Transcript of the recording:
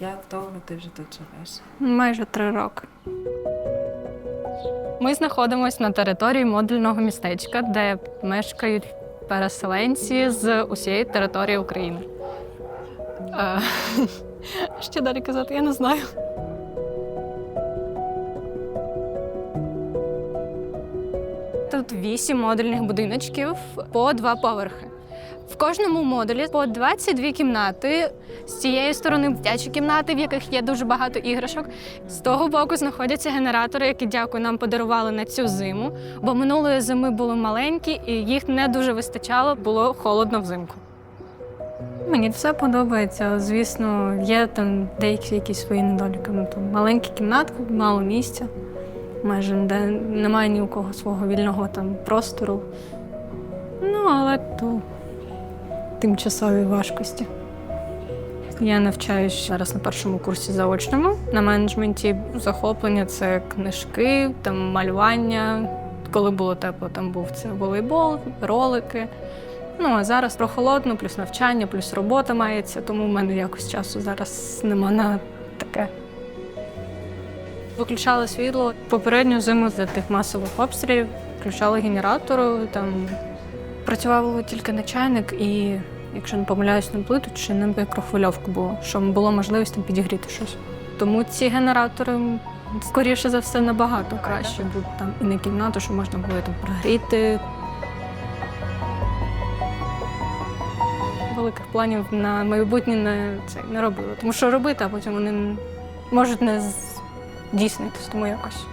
Як довго ти вже тут живеш? Майже три роки. Ми знаходимося на території модульного містечка, де мешкають переселенці з усієї території України. Е, Що далі казати, я не знаю. Тут вісім модульних будиночків по два поверхи. В кожному модулі по 22 кімнати. З цієї сторони дитячі кімнати, в яких є дуже багато іграшок. З того боку знаходяться генератори, які дякую нам подарували на цю зиму. Бо минулої зими були маленькі і їх не дуже вистачало, було холодно взимку. Мені все подобається. Звісно, є там деякі якісь свої недоліки. Ну, там маленькі кімнатки, мало місця, майже де немає ні у кого свого вільного там простору. Ну, але то тимчасові важкості. Я навчаюсь зараз на першому курсі заочному на менеджменті. Захоплення це книжки, там малювання. Коли було тепло, там був це волейбол, ролики. Ну а зараз прохолодно, плюс навчання, плюс робота мається, тому в мене якось часу зараз нема на таке. Виключали світло попередню зиму за тих масових обстрілів, включали генератор, там працював тільки на чайник і, якщо не помиляюсь, на плиту чи на мікрохвильовку було, щоб було можливість там підігріти щось. Тому ці генератори скоріше за все набагато краще будуть там і на кімнату, що можна було там прогріти. Великих планів на майбутнє не, це, не робили. Тому що робити, а потім вони можуть не здійснитись, тому якось.